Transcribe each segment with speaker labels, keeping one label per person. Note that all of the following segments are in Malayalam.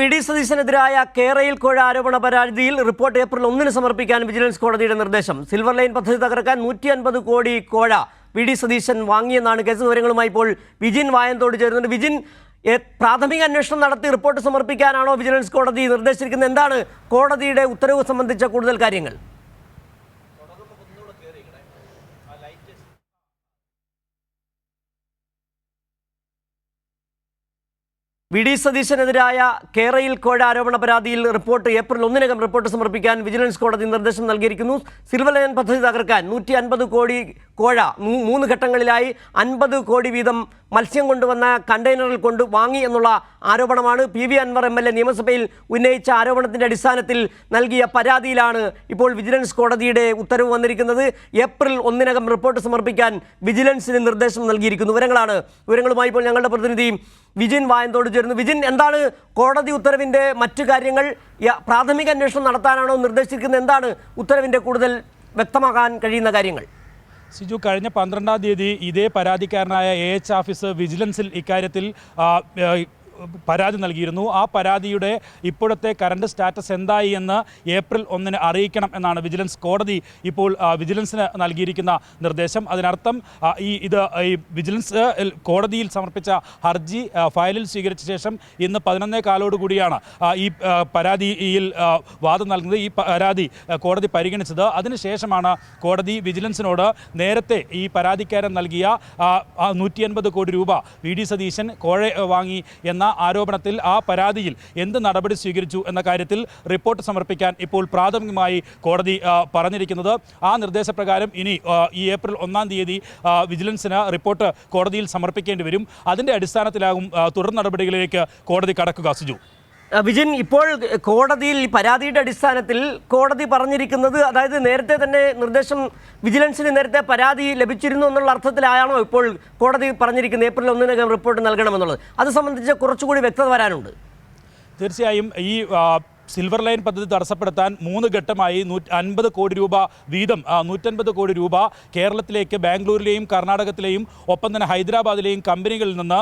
Speaker 1: വി ഡി സതീശനെതിരായ കേരയിൽ കോഴ ആരോപണ പരാതിയിൽ റിപ്പോർട്ട് ഏപ്രിൽ ഒന്നിന് സമർപ്പിക്കാൻ വിജിലൻസ് കോടതിയുടെ നിർദ്ദേശം. സിൽവർ ലൈൻ പദ്ധതി തകർക്കാൻ നൂറ്റി അൻപത് കോടി കോഴ വി ഡി സതീശൻ വാങ്ങിയെന്നാണ് കേസ് വിവരങ്ങളുമായി ഇപ്പോൾ വിജിൻ വായന്തോട് ചേരുന്നുണ്ട്. വിജിൻ പ്രാഥമിക അന്വേഷണം നടത്തി റിപ്പോർട്ട് സമർപ്പിക്കാനാണോ വിജിലൻസ് കോടതി നിർദ്ദേശിച്ചിരിക്കുന്നത്? എന്താണ് കോടതിയുടെ ഉത്തരവ് സംബന്ധിച്ച കൂടുതൽ കാര്യങ്ങൾ? വി ഡി സതീശനെതിരായ കേരയിൽ കോഴ ആരോപണ പരാതിയിൽ റിപ്പോർട്ട് ഏപ്രിൽ ഒന്നിനകം റിപ്പോർട്ട് സമർപ്പിക്കാൻ വിജിലൻസ് കോടതി നിർദ്ദേശം നൽകിയിരിക്കുന്നു. സിൽവർ ലൈൻ പദ്ധതി തകർക്കാൻ നൂറ്റി അൻപത് കോടി കോഴ മൂന്ന് ഘട്ടങ്ങളിലായി അൻപത് കോടി വീതം മത്സ്യം കൊണ്ടുവന്ന കണ്ടെയ്നറിൽ കൊണ്ട് വാങ്ങി എന്നുള്ള ആരോപണമാണ് P V Anvar M L A നിയമസഭയിൽ ഉന്നയിച്ച ആരോപണത്തിന്റെ അടിസ്ഥാനത്തിൽ നൽകിയ പരാതിയിലാണ് ഇപ്പോൾ വിജിലൻസ് കോടതിയുടെ ഉത്തരവ് വന്നിരിക്കുന്നത്. ഏപ്രിൽ ഒന്നിനകം റിപ്പോർട്ട് സമർപ്പിക്കാൻ വിജിലൻസിന് നിർദ്ദേശം നൽകിയിരിക്കുന്നു. വിവരങ്ങളാണ്. വിവരങ്ങളുമായി ഇപ്പോൾ ഞങ്ങളുടെ പ്രതിനിധി വിജിൻ വായന്തോട് ചേരുന്നു വിജിൻ എന്താണ് കോടതി ഉത്തരവിന്റെ മറ്റു കാര്യങ്ങൾ? പ്രാഥമിക അന്വേഷണം നടത്താനാണോ നിർദ്ദേശിച്ചിരിക്കുന്നത്? എന്താണ് ഉത്തരവിന്റെ കൂടുതൽ വ്യക്തമാക്കാൻ കഴിയുന്ന കാര്യങ്ങൾ?
Speaker 2: സിജു കഴിഞ്ഞ പന്ത്രണ്ടാം തീയതി ഇതേ പരാതിക്കാരനായ എ എച്ച് ഓഫീസ് വിജിലൻസിൽ ഇക്കാര്യത്തിൽ പരാതി നൽകിയിരുന്നു. ആ പരാതിയുടെ ഇപ്പോഴത്തെ കറണ്ട് സ്റ്റാറ്റസ് എന്തായി എന്ന് ഏപ്രിൽ ഒന്നിന് അറിയിക്കണം എന്നാണ് വിജിലൻസ് കോടതി ഇപ്പോൾ വിജിലൻസിന് നൽകിയിരിക്കുന്ന നിർദ്ദേശം. അതിനർത്ഥം ഈ ഇത് ഈ വിജിലൻസ് കോടതിയിൽ സമർപ്പിച്ച ഹർജി ഫയലിൽ സ്വീകരിച്ച ശേഷം ഇന്ന് പതിനൊന്നേ കാലോടുകൂടിയാണ് കൂടിയാണ് ഈ പരാതിയിൽ വാദം നൽകുന്നത്. ഈ പരാതി കോടതി പരിഗണിച്ചത്. അതിനുശേഷമാണ് കോടതി വിജിലൻസിനോട് നേരത്തെ ഈ പരാതിക്കാരൻ നൽകിയ നൂറ്റി കോടി രൂപ വി. ഡി. സതീശൻ കോഴ വാങ്ങി എന്ന ആരോപണത്തിൽ ആ പരാതിയിൽ എന്ത് നടപടി സ്വീകരിച്ചു എന്ന കാര്യത്തിൽ റിപ്പോർട്ട് സമർപ്പിക്കാൻ ഇപ്പോൾ പ്രാഥമികമായി കോടതി പറഞ്ഞിരിക്കുന്നത്. ആ നിർദ്ദേശപ്രകാരം ഇനി ഈ ഏപ്രിൽ ഒന്നാം തീയതി വിജിലൻസിന് റിപ്പോർട്ട് കോടതിയിൽ സമർപ്പിക്കേണ്ടി വരും. അതിന്റെ അടിസ്ഥാനത്തിലാകും തുടർ നടപടികളിലേക്ക് കോടതി കടക്കുക. സുജു.
Speaker 1: ആ, വിജിൻ ഇപ്പോൾ കോടതിയിൽ പരാതിയുടെ അടിസ്ഥാനത്തിൽ കോടതി പറഞ്ഞിരിക്കുന്നത് അതായത് നേരത്തെ തന്നെ നിർദ്ദേശം വിജിലൻസിന് നേരത്തെ പരാതി ലഭിച്ചിരുന്നു എന്നുള്ള അർത്ഥത്തിലായാണോ ഇപ്പോൾ കോടതി പറഞ്ഞിരിക്കുന്നത്? ഏപ്രിൽ ഒന്നിനകം റിപ്പോർട്ട് നൽകണമെന്നുള്ളത്. അത് സംബന്ധിച്ച് കുറച്ചുകൂടി വ്യക്തത വരാനുണ്ട്.
Speaker 2: തീർച്ചയായും ഈ സിൽവർ ലൈൻ പദ്ധതി തടസ്സപ്പെടുത്താൻ മൂന്ന് ഘട്ടമായി അൻപത് കോടി രൂപ വീതം നൂറ്റൻപത് കോടി രൂപ കേരളത്തിലേക്ക് ബാംഗ്ലൂരിലെയും കർണാടകത്തിലെയും ഒപ്പം തന്നെ ഹൈദരാബാദിലെയും കമ്പനികളിൽ നിന്ന്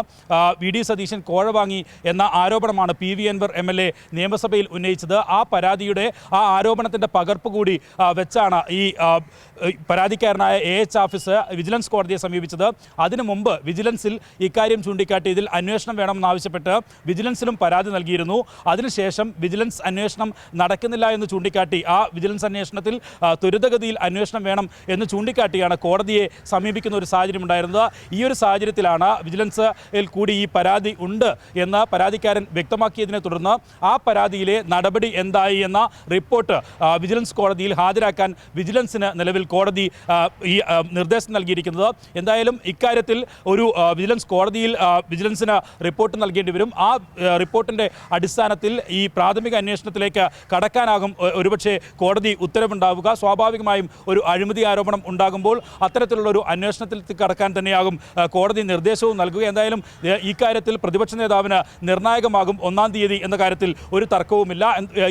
Speaker 2: വി ഡി സതീശൻ കോഴ വാങ്ങി എന്ന ആരോപണമാണ് P V Anvar M L A നിയമസഭയിൽ ഉന്നയിച്ചത്. ആ പരാതിയുടെ ആ ആരോപണത്തിന്റെ പകർപ്പ് കൂടി വെച്ചാണ് ഈ പരാതിക്കാരനായ എ എച്ച് ഓഫീസ് വിജിലൻസ് കോടതിയെ സമീപിച്ചത്. അതിനു മുമ്പ് വിജിലൻസിൽ ഇക്കാര്യം ചൂണ്ടിക്കാട്ടി ഇതിൽ അന്വേഷണം വേണമെന്നാവശ്യപ്പെട്ട് വിജിലൻസിലും പരാതി നൽകിയിരുന്നു. അതിനുശേഷം വിജിലൻസ് അന്വേഷണം നടക്കുന്നില്ല എന്ന് ചൂണ്ടിക്കാട്ടി. ആ വിജിലൻസ് അന്വേഷണത്തിൽ ത്വരിതഗതിയിൽ അന്വേഷണം വേണം എന്ന് ചൂണ്ടിക്കാട്ടിയാണ് കോടതിയെ സമീപിക്കുന്ന ഒരു സാഹചര്യം ഉണ്ടായിരുന്നത്. ഈ ഒരു സാഹചര്യത്തിലാണ് വിജിലൻസിൽ കൂടി ഈ പരാതി ഉണ്ട് എന്ന് പരാതിക്കാരൻ വ്യക്തമാക്കിയതിനെ തുടർന്ന് ആ പരാതിയിലെ നടപടി എന്തായി എന്ന റിപ്പോർട്ട് വിജിലൻസ് കോടതിയിൽ ഹാജരാക്കാൻ വിജിലൻസിന് നിലവിൽ കോടതി ഈ നിർദ്ദേശം നൽകിയിരിക്കുന്നത്. എന്തായാലും ഇക്കാര്യത്തിൽ ഒരു വിജിലൻസ് കോടതിയിൽ വിജിലൻസിന് റിപ്പോർട്ട് നൽകേണ്ടി വരും. ആ റിപ്പോർട്ടിന്റെ അടിസ്ഥാനത്തിൽ ഈ പ്രാഥമിക അന്വേഷണത്തിലേക്ക് കടക്കാനാകും. ഒരുപക്ഷെ കോടതി ഉത്തരവുണ്ടാവുക. സ്വാഭാവികമായും ഒരു അഴിമതി ആരോപണം ഉണ്ടാകുമ്പോൾ അത്തരത്തിലുള്ള ഒരു അന്വേഷണത്തിൽ കടക്കാൻ തന്നെയാകും കോടതി നിർദ്ദേശവും നൽകുക. എന്തായാലും ഇക്കാര്യത്തിൽ പ്രതിപക്ഷ നേതാവിന് നിർണായകമാകും ഒന്നാം തീയതി എന്ന കാര്യത്തിൽ ഒരു തർക്കവുമില്ല.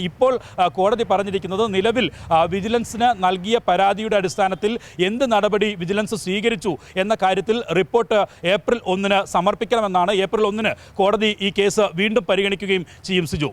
Speaker 2: ഇപ്പോൾ കോടതി പറഞ്ഞിരിക്കുന്നത് നിലവിൽ വിജിലൻസിന് നൽകിയ പരാതിയുടെ അടിസ്ഥാനത്തിൽ എന്ത് നടപടി വിജിലൻസ് സ്വീകരിച്ചു എന്ന കാര്യത്തിൽ റിപ്പോർട്ട് ഏപ്രിൽ ഒന്നിന് സമർപ്പിക്കണമെന്നാണ്. ഏപ്രിൽ ഒന്നിന് കോടതി ഈ കേസ് വീണ്ടും പരിഗണിക്കുകയും ചെയ്യും സിജു.